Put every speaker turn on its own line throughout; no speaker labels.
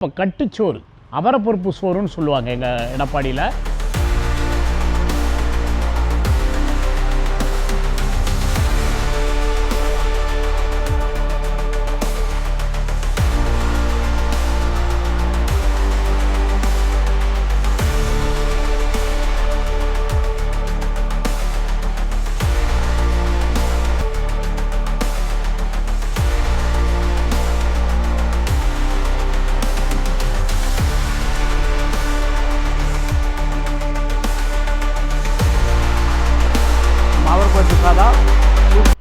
இப்போ கட்டுச்சோறு அவரப்பருப்பு சோறுன்னு சொல்லுவாங்க எங்கள் எடப்பாடியில்.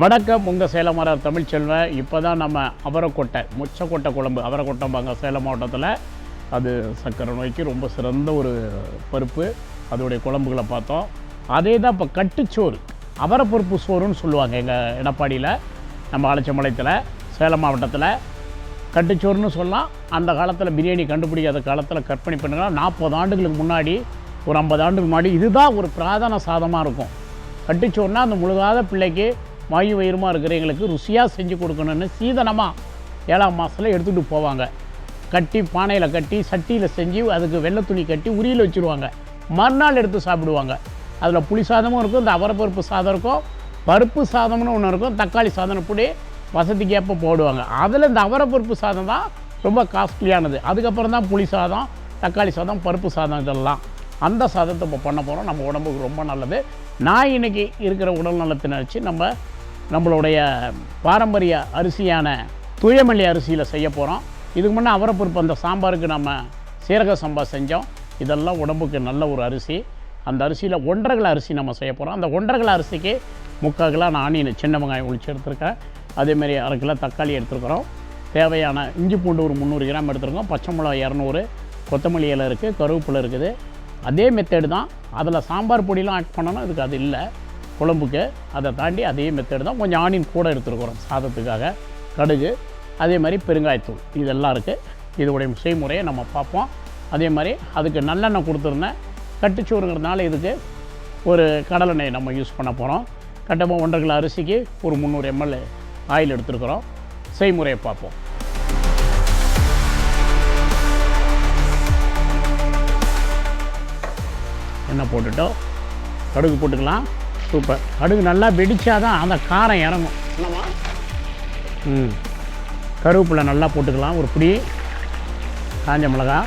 வணக்கம் உங்கள் சேலமரார் தமிழ்ச்செல்வன் இப்போ தான் நம்ம அவரைக்கொட்டை முச்சக்கொட்டை குழம்பு அவரைக்கொட்டைம்பாங்க சேலம் மாவட்டத்தில். அது சர்க்கரை நோய்க்கு ரொம்ப சிறந்த ஒரு பருப்பு. அதோடைய குழம்புகளை பார்த்தோம். அதே தான் இப்போ கட்டுச்சோறு அவரப்பருப்பு சோறுன்னு சொல்லுவாங்க எங்கள் எடப்பாடியில் நம்ம ஆலச்சம்பாளையத்தில் சேலம் மாவட்டத்தில். கட்டுச்சோறுன்னு சொல்லலாம். அந்த காலத்தில் பிரியாணி கண்டுபிடிக்காத காலத்தில் கற்பனை பண்ணுங்க. நாற்பது ஆண்டுகளுக்கு முன்னாடி ஒரு ஐம்பது ஆண்டுக்கு முன்னாடி இதுதான் ஒரு பிராதான சாதமாக இருக்கும். கட்டுச்சோறுனா அந்த முழுகாத பிள்ளைக்கு வாயு வயிறுமாக இருக்கிறவங்களுக்கு ருசியாக செஞ்சு கொடுக்கணும்னு சீதனமாக ஏழாம் மாதத்தில் எடுத்துகிட்டு போவாங்க. கட்டி பானையில் கட்டி சட்டியில் செஞ்சு அதுக்கு வெள்ளை துணி கட்டி உரியில் வச்சுருவாங்க. மறுநாள் எடுத்து சாப்பிடுவாங்க. அதில் புளி சாதமும் இருக்கும் இந்த அவரப்பருப்பு சாதம் இருக்கும் பருப்பு சாதம்னு ஒன்று இருக்கும் தக்காளி சாதம் இப்படி வசதிக்கு ஏற்ப போடுவாங்க. அதில் இந்த அவரப்பருப்பு சாதம் தான் ரொம்ப காஸ்ட்லியானது அதுக்கப்புறம் தான் புளி சாதம் தக்காளி சாதம் பருப்பு சாதம் இதெல்லாம். அந்த சாதத்தை இப்போ பண்ண போகிறோம் நம்ம உடம்புக்கு ரொம்ப நல்லது. நான் இன்னைக்கு இருக்கிற உடல் நலத்தை நினச்சி நம்ம நம்மளுடைய பாரம்பரிய அரிசியான துயமல்லி அரிசியில் செய்ய போகிறோம் இதுக்கு முன்னே அவரப்பருப்பு அந்த சாம்பாருக்கு நம்ம சீரக சம்பா செஞ்சோம். இதெல்லாம் உடம்புக்கு நல்ல ஒரு அரிசி. அந்த அரிசியில் ஒன்றரை அரிசி நம்ம செய்ய போகிறோம் அந்த ஒன்றரை அரிசிக்கு முக்கால் கிலோ நான் ஆனியன் சின்ன வெங்காயம் ஒழிச்சு எடுத்துருக்கேன். அதேமாரி அரை கிலோ தக்காளி எடுத்துருக்குறோம். தேவையான இஞ்சி பூண்டு ஒரு முந்நூறு கிராம் எடுத்துருக்கோம். பச்சை மிளகா இரநூறு கொத்தமல்லி இலை இருக்குது கருவேப்பிலை இருக்குது. அதே மெத்தேடு தான். அதில் சாம்பார் பொடியெலாம் ஆட் பண்ணணும். இதுக்கு அது இல்லை. குழம்புக்கு அதை தாண்டி அதே மெத்தடு தான் கொஞ்சம் ஆனியன் கூட எடுத்துருக்குறோம் சாதத்துக்காக. கடுகு அதே மாதிரி பெருங்காயத்தூள். இதெல்லாம் இருக்குது இதோடைய செய்முறையை நம்ம பார்ப்போம். அதே மாதிரி அதுக்கு நல்லெண்ணெய் கொடுத்துருந்தேன். கட்டுச்சோறுங்கிறதுனால இதுக்கு ஒரு கடலெண்ணெய் நம்ம யூஸ் பண்ண போகிறோம் கட்டமாக ஒன்றரை கிலோ அரிசிக்கு ஒரு முந்நூறு எம்எல் ஆயில் எடுத்துருக்குறோம். செய்முறையை பார்ப்போம். எண்ணெய் போட்டுட்டோம். கடுகு போட்டுக்கலாம். சூப்பர். கடுகு நல்லா வெடிச்சாதான் அந்த காரம் இறங்கும். ம். கருவேப்பிலை நல்லா போட்டுக்கலாம். ஒரு பிடி. காஞ்ச மிளகா.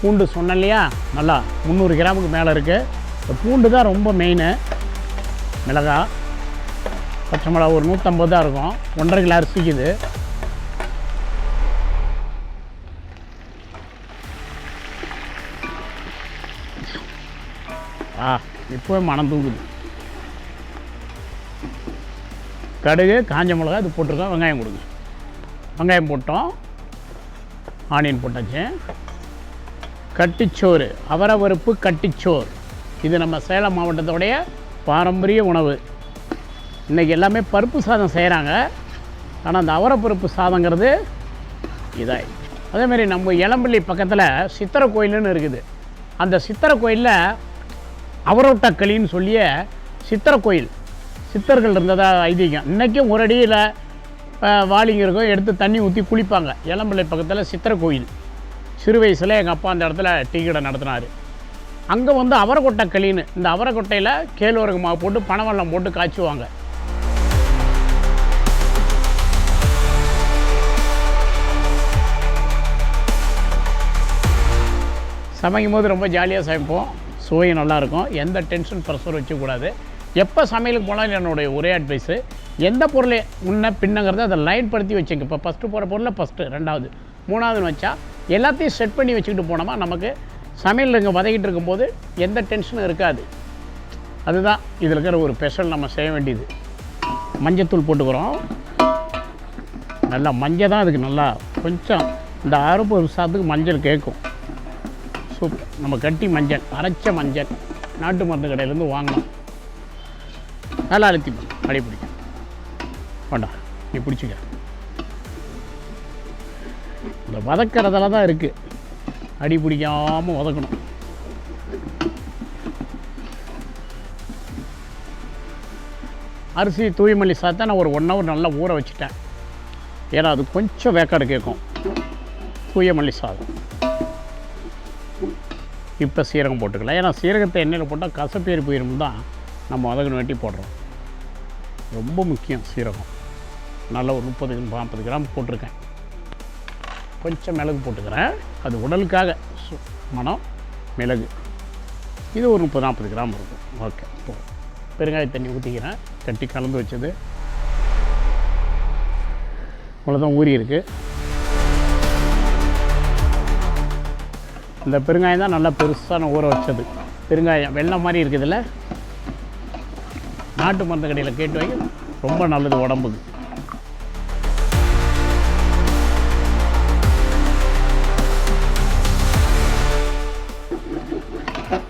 பூண்டு சொன்னேன் இல்லையா நல்லா முந்நூறு கிராமுக்கு மேலே இருக்குது இந்த பூண்டு தான் ரொம்ப மெயின் மிளகா. பச்சை மிளகா ஒரு நூற்றம்பது தான் இருக்கும். ஒன்றரை கிலோ அரிசிக்கு ஆ இப்போவே மனம் தூக்குது கடுகு காஞ்ச மிளகா இது போட்டிருக்கோம் வெங்காயம் கொடுங்க வெங்காயம் போட்டோம். ஆனியன் போட்டாச்சு. கட்டிச்சோறு அவரவருப்பு கட்டிச்சோறு. இது நம்ம சேலம் மாவட்டத்தோடைய பாரம்பரிய உணவு. இன்றைக்கி எல்லாமே பருப்பு சாதம் செய்கிறாங்க ஆனால் அந்த அவரப்பருப்பு சாதங்கிறது இதாகி அதேமாரி நம்ம இளம்பள்ளி பக்கத்தில் சித்திரை கோயிலுன்னு இருக்குது. அந்த சித்திரை கோயிலில் அவரோட்டக்களின்னு சொல்லிய சித்திரை கோயில். சித்தர்கள் இருந்ததாக ஐதீகம். இன்றைக்கும் ஒரு அடியில் வாளிங்க இருக்கும் எடுத்து தண்ணி ஊற்றி குளிப்பாங்க. இளம்பிள்ளை பக்கத்தில் சித்திர கோயில். சிறு வயசில் எங்கள் அப்பா அந்த இடத்துல டீ கடை நடத்தினார். அங்கே வந்து அவரக்கொட்டை களின்னு இந்த அவரைக்கொட்டையில் கேழ்வரகு மாவு போட்டு பனவெல்லம் போட்டு காய்ச்சுவாங்க. சமைக்கும் போது ரொம்ப ஜாலியாக சமைப்போம். சுவையும் நல்லாயிருக்கும். எந்த டென்ஷன் ப்ரெஷர் வச்சுக்கூடாது எப்போ சமையலுக்கு போனாலும் என்னுடைய ஒரே அட்வைஸு எந்த பொருளை முன்ன பின்னங்கிறத அதை லைன் படுத்தி வச்சுங்க. இப்போ ஃபஸ்ட்டு போகிற பொருளை ஃபஸ்ட்டு ரெண்டாவது. மூணாவதுன்னு வச்சா எல்லாத்தையும் செட் பண்ணி வச்சுக்கிட்டு போனோமா நமக்கு சமையல் இங்கே வதக்கிட்டு இருக்கும்போது எந்த டென்ஷனும் இருக்காது. அதுதான் இதில் இருக்கிற ஒரு ஸ்பெஷல் நம்ம செய்ய வேண்டியது. மஞ்சத்தூள் போட்டுக்கிறோம். நல்லா மஞ்சள் தான் அதுக்கு நல்லா கொஞ்சம் இந்த அறுபது சாத்துக்கு மஞ்சள் கேட்கும். சூப். நம்ம கட்டி மஞ்சள் அரைச்ச மஞ்சள் நாட்டு மருந்து கடையிலேருந்து வாங்கலாம் நல்லா அழுத்தி அடி பிடிக்கும். வேண்டாம் நீ பிடிச்சிக்க. இந்த வதக்கிறதுல தான் இருக்குது அடி பிடிக்காமல் வதக்கணும். அரிசி தூய்மல்லி சாத்தா நான் ஒரு ஒன் ஹவர் நல்லா ஊற வச்சுட்டேன். ஏன்னா அது கொஞ்சம் வேக்காடு கேட்கும். தூயமல்லி சாதம். இப்போ சீரகம் போட்டுக்கலாம். ஏன்னா சீரகத்தை எண்ணெயில் போட்டால் கசப்பேறி போயிடும் தான் நம்ம வதகன் வெட்டி போடுறோம். ரொம்ப முக்கியம் சீரகம். நல்ல ஒரு முப்பது நாற்பது கிராம் போட்டிருக்கேன். கொஞ்சம் மிளகு போட்டுக்கிறேன். அது உடலுக்காக சு- மனம் மிளகு. இது ஒரு முப்பது நாற்பது கிராம் இருக்கும். ஓகே போதும் பெருங்காய தண்ணி ஊற்றிக்கிறேன் கட்டி கலந்து வச்சது. இவ்வளோதான் ஊறி இருக்குது இந்த பெருங்காயம் தான் நல்லா பெருசான ஊற வச்சது. பெருங்காயம் வெள்ளம் மாதிரி இருக்குதுல்ல? நாட்டு மருந்து கடையில் கேட்டு வாங்கி ரொம்ப நல்லது உடம்புக்கு.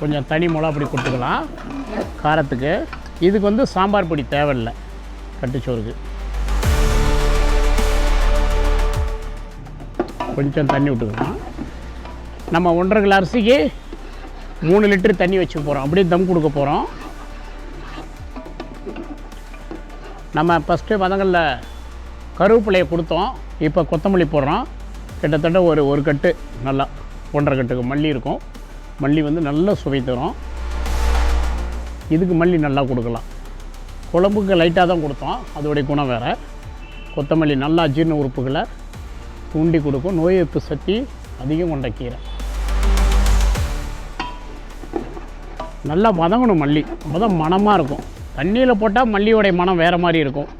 கொஞ்சம் தனி மிளகா பொடி கொடுத்துக்கலாம். காரத்துக்கு. இதுக்கு வந்து சாம்பார் பொடி தேவையில்லை. கட்டுச்சோறுக்கு கொஞ்சம் தண்ணி விட்டுக்கலாம். நம்ம ஒன்றரை கிலோ அரிசிக்கு மூணு லிட்டர் தண்ணி வச்சுக்க போகிறோம் அப்படியே தம் கொடுக்க போகிறோம் நம்ம ஃபஸ்ட்டு மதங்களில் கருவேப்பிலையை கொடுத்தோம். இப்போ கொத்தமல்லி போடுறோம். கிட்டத்தட்ட ஒரு ஒரு கட்டு நல்லா ஒன்றரை கட்டுக்கு மல்லி இருக்கும். மல்லி வந்து நல்லா சுவை தரும். இதுக்கு மல்லி நல்லா கொடுக்கலாம். குழம்புக்கு லைட்டாக தான் கொடுத்தோம். அதோடைய குணம் வேறு. கொத்தமல்லி நல்லா ஜீரண உறுப்புகளை தூண்டி கொடுக்கும். நோய் எதிர்ப்பு சக்தி அதிகம் கொண்ட கீரை. நல்லா வதங்கணும் மல்லி. அப்பதான் மணமாக இருக்கும். தண்ணியில் போட்டால் மல்லியோடைய மனம் வேறு மாதிரி இருக்கும்.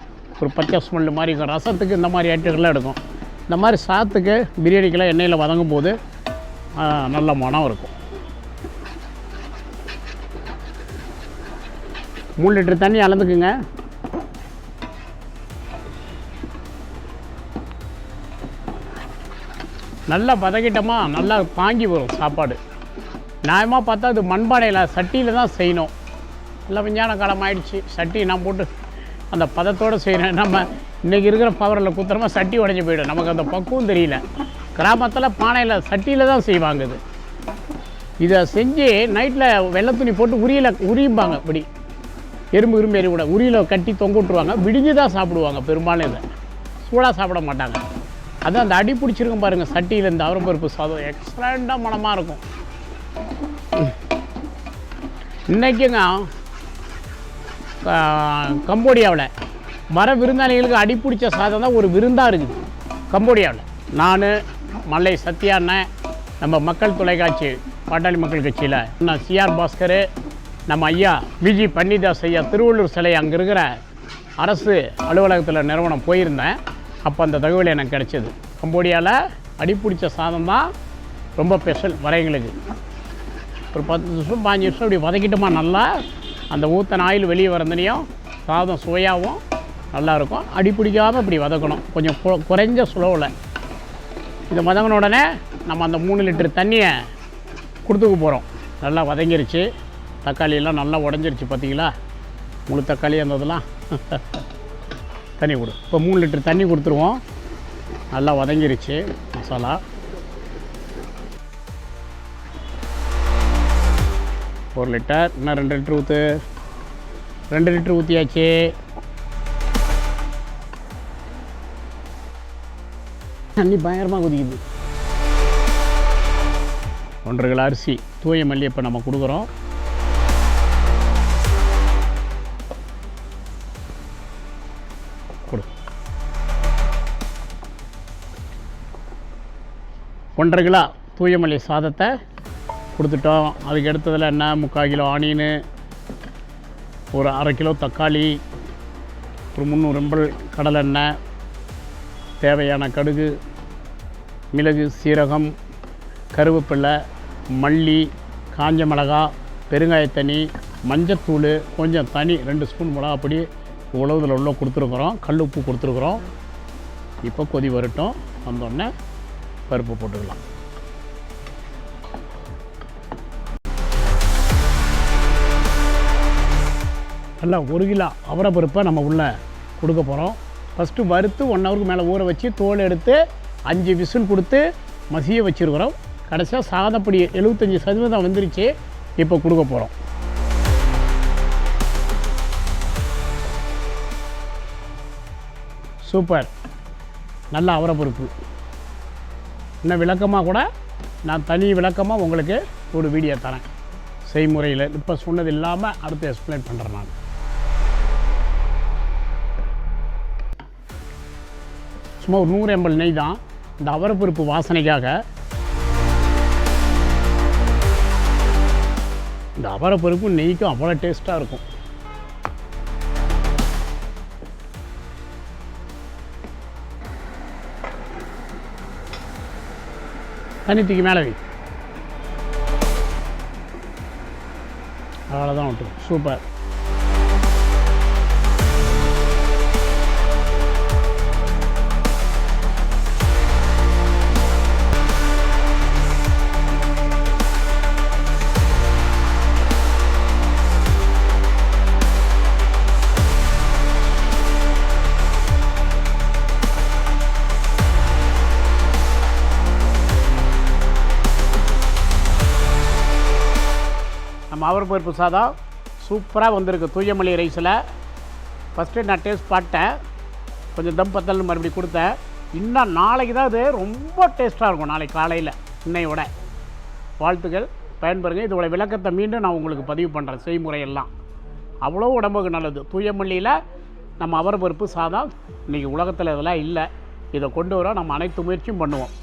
ஒரு பச்சை ஸ்மெல் மாதிரி இருக்கும். ரசத்துக்கு இந்த மாதிரி ஐட்டங்கள்லாம் எடுக்கும். இந்த மாதிரி சாத்துக்கு பிரியாணிக்கெல்லாம் எண்ணெயில் வதங்கும் போது நல்ல மனம் இருக்கும். மூணு லிட்டர் தண்ணி அளந்துக்குங்க. நல்லா வதக்கிட்டோமா நல்லா பாங்கி வரும் சாப்பாடு. நியாயமாக பார்த்தா அது மண்பானையில் சட்டியில் தான் செய்யணும். எல்லாம் விஞ்ஞான காலம் ஆயிடுச்சு. சட்டி நான் போட்டு அந்த பதத்தோடு செய்கிறேன் நம்ம இன்றைக்கி இருக்கிற பவரில் குத்திரமாக சட்டி உடஞ்சி போயிடும். நமக்கு அந்த பக்குவம் தெரியல. கிராமத்தில் பானையில் சட்டியில் தான் செய்வாங்க இது. இதை செஞ்சு நைட்டில் வெள்ளை துணி போட்டு உரியில் உரியும்பாங்க இப்படி. எறும்பு இரும்பு எறி கூட. உரியில் கட்டி தொங்க விட்ருவாங்க விடிஞ்சு தான் சாப்பிடுவாங்க பெரும்பாலும் இதை. சூடாக சாப்பிட மாட்டாங்க. அது அந்த அடி பிடிச்சிருக்கும் பாருங்கள் சட்டியில் இந்த அவரம்பருப்பு சாதம். எக்ஸலண்ட்டாக மனமாக இருக்கும். இன்றைக்குங்க கம்போடியாவில் வர விருந்தாளிகளுக்கு அடிப்பிடிச்ச சாதம் தான் ஒரு விருந்தாக இருக்குது. கம்போடியாவில். நான் மல்லை சத்யா அண்ணன் நம்ம மக்கள் தொலைக்காட்சி பாட்டாளி மக்கள் கட்சியில் நான் சிஆர் பாஸ்கர் நம்ம ஐயா விஜி பன்னிதாஸ் ஐயா திருவள்ளூர் சிலை அங்கே இருக்கிற அரசு அலுவலகத்தில் நிறுவனம் போயிருந்தேன். அப்போ அந்த தகவல் எனக்கு கிடச்சிது. கம்போடியாவில் அடிப்பிடிச்ச சாதம் தான் ரொம்ப ஸ்பெஷல் வரைங்களுக்கு ஒரு பத்து நிமிஷம் பாஞ்சு நிமிஷம் இப்படி வதக்கிட்டோமா நல்லா அந்த ஊத்தன ஆயில் வெளியே வரந்தனையும் சாதம் சுவையாகவும் நல்லாயிருக்கும். அடி பிடிக்காமல் இப்படி வதக்கணும். கொஞ்சம் குறைஞ்ச சுலவில். இதை வதங்கின உடனே நம்ம அந்த மூணு லிட்டர் தண்ணியை கொடுத்துக்க போகிறோம் நல்லா வதங்கிருச்சு. தக்காளியெல்லாம் நல்லா உடஞ்சிருச்சு பார்த்தீங்களா? முழு தக்காளி அந்த இதெல்லாம் தண்ணி கொடு. இப்போ மூணு லிட்டர் தண்ணி கொடுத்துருவோம். நல்லா வதங்கிருச்சு மசாலா. ஒரு லிட்டர். இன்னும் ரெண்டு லிட்டர் ஊற்று ரெண்டு லிட்டர் ஊற்றியாச்சு தண்ணி பயங்கரமாக குதிக்குது. ஒன்றரை கிலோ அரிசி தூய மல்லி இப்போ நம்ம கொடுக்குறோம். கொடு. ஒன்றரை கிலோ தூய மல்லி சாதத்தை கொடுத்துட்டோம். அதுக்கு அடுத்ததில் என்ன? முக்கால் கிலோ ஆனியனு ஒரு அரை கிலோ தக்காளி ஒரு முந்நூறு எம்பல் கடலெண்ணெய் தேவையான கடுகு மிளகு சீரகம் கருவேப்பிலை மல்லி காஞ்ச மிளகா பெருங்காயத்தனி மஞ்சத்தூள் கொஞ்சம் தனி ரெண்டு ஸ்பூன் மிளகா அப்படி இவ்வளோ இதில் உள்ள கொடுத்துருக்குறோம். கல் உப்பு கொடுத்துருக்குறோம். இப்போ கொதி வரட்டும். வந்தோடனே பருப்பு போட்டுக்கலாம். நல்லா ஒரு கிலோ அவரை பருப்பை நம்ம உள்ளே கொடுக்க போகிறோம் ஃபஸ்ட்டு வறுத்து ஒன் ஹவருக்கு மேலே ஊற வச்சு தோல் எடுத்து அஞ்சு விசில் கொடுத்து மசிய வச்சுருக்குறோம். கடைசியாக சாதப்படி எழுபத்தஞ்சி சதவீதம் வந்துருச்சு. இப்போ கொடுக்க போகிறோம் சூப்பர் நல்ல அவரப்பருப்பு இன்னும் விளக்கமாக கூட நான் தனி விளக்கமாக உங்களுக்கு ஒரு வீடியோ தரேன். செய்முறையில். இப்போ சொன்னது இல்லாமல் அடுத்து எக்ஸ்பிளைன் பண்ணுறேன் நான். சும்மா ஒரு நூறு எம்எல் நெய் தான். இந்த அவரப்பருப்பு வாசனைக்காக. இந்த அவரப்பருப்பு நெய்க்கும் அவ்வளோ டேஸ்ட்டாக இருக்கும். தனித்திக்கு மேலே வை. அவ்வளோதான் விட்டு சூப்பர். நம்ம அவரப்பருப்பு சாதம் சூப்பராக வந்திருக்கு. தூயமல்லி ரைஸில். ஃபஸ்ட்டு நான் டேஸ்ட் பார்த்தேன் கொஞ்சம் தம் பத்தல் மறுபடியும் கொடுத்தேன். இன்னும் நாளைக்கு தான் அது ரொம்ப டேஸ்ட்டாக இருக்கும். நாளைக்கு காலையில் இன்னையோட வாழ்த்துக்கள். பயன்பெறுங்க இதோட விளக்கத்தை மீண்டும் நான் உங்களுக்கு பதிவு பண்ணுறேன் செய்முறையெல்லாம். அவ்வளோ உடம்புக்கு நல்லது. தூயமல்லியில் நம்ம அவரப்பருப்பு சாதம். இன்றைக்கி உலகத்தில் இதெல்லாம் இல்லை. இதை கொண்டு வர நம்ம அனைத்து முயற்சியும் பண்ணுவோம்.